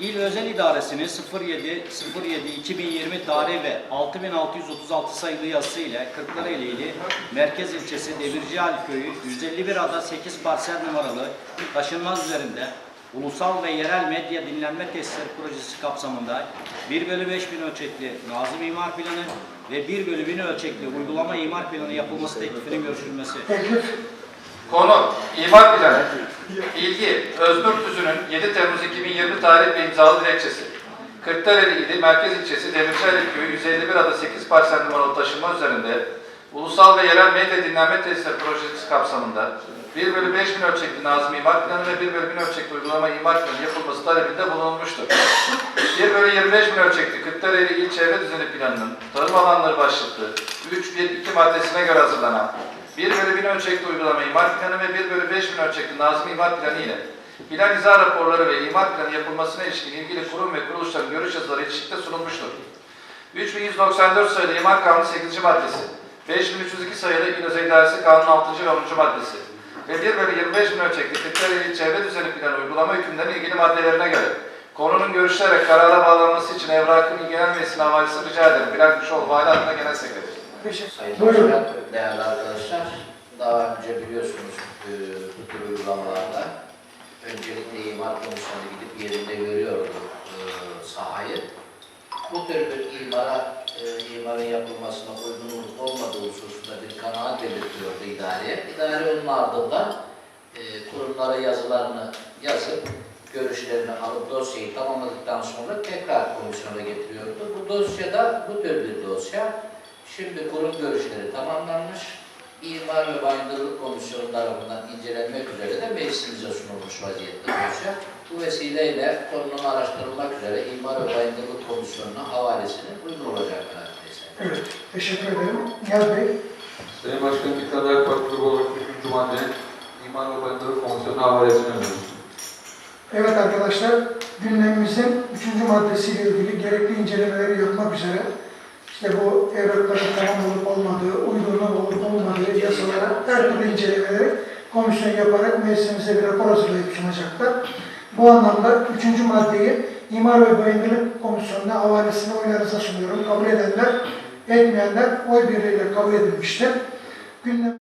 İl Özel İdaresi'nin 07-07-2020 tarih ve 6636 sayılı yazısı ile Kırklareli Merkez İlçesi Demirciali Köyü 151 ada 8 parsel numaralı taşınmaz üzerinde ulusal ve yerel medya dinlenme tesisleri projesi kapsamında 1 bölü 5 bin ölçekli Nazım İmar Planı ve 1 bölü 1000 ölçekli uygulama imar planı yapılması teklifinin görüşülmesi. Konu imar planı. İlgi Özgür Tüzü'nün 7 Temmuz 2020 tarih ve imzalı dilekçesi. Kırklareli ili Merkez ilçesi Demirciali Köyü 151 ada 8 parsel numaralı taşınma üzerinde ulusal ve yerel medya dinlenme tesisleri projesi kapsamında 1 bölü 5 bin ölçekli Nazım İmar Planı ve 1 bölü 1000 ölçekli uygulama imar planı yapılması talebinde bulunmuştur. 1 bölü 25 bin ölçekli Kırklareli İl Çevre Düzeni Planı'nın tarım alanları başlıklı 3.1.2 maddesine göre hazırlanan 1 bölü 1000 ölçekli uygulama imar planı ve 1 bölü 5000 ölçekli Nazım imar planı ile plan izah raporları ve imar planı yapılmasına ilişkin ilgili kurum ve kuruluşların görüş yazıları ilişkide sunulmuştur. 3194 sayılı imar kanunu 8. maddesi, 5302 sayılı İl Özel İdaresi Kanunu 6. ve 10. maddesi ve 1 bölü 25 bin ölçekli Kırklareli Çevre Düzeni Planı uygulama hükümlerinin ilgili maddelerine göre konunun görüşülerek karara bağlanması için evrakın ilgilenmesine havalesi rica ederim. Bilal Kuşoğlu, Vali adına Genel Sekreter. Teşekkür Sayın Buyurun. Başkan, değerli arkadaşlar, daha önce biliyorsunuz e, bu tür uygulamalarda öncelikle imar komisyonu gidip yerinde görüyordu e, sahayı. Bu tür bir imara, e, imarın yapılmasına uygun olup olmadığı hususunda bir kanaat belirtiyordu idareye. İdare onun ardından e, kurumlara yazılarını yazıp görüşlerini alıp dosyayı tamamladıktan sonra tekrar komisyona getiriyordu. Bu dosyada bu tür bir dosya. Şimdi kurum görüşleri tamamlanmış. İmar ve Bayındırlık Komisyonu tarafından incelenmek üzere de meclisimize sunulmuş vaziyette dosya. Bu vesileyle konunun araştırılmak üzere İmar ve Bayındırlık Komisyonu'na havalesinin uygun olacak. Evet, teşekkür ederim. Niyaz Bey, Sayın Başkanım, İktidar Dayak Partisi olarak 3. madde İmar ve Bayındırlık Komisyonu havalesini öneriyoruz. evet arkadaşlar, gündemimizin üçüncü maddesiyle ilgili gerekli incelemeleri yapmak üzere işte bu evrakların tamam olup olmadığı, uygunluğu olup olmadığı yasalara her türlü incelemeleri komisyon yaparak meclisimize bir rapor hazırlayıp sunacaklar. Bu anlamda üçüncü maddeyi İmar ve Bayındırlık Komisyonu'na havalesini oylarınıza sunuyorum. Kabul edenler, etmeyenler oy birliğiyle kabul edilmiştir. Gündem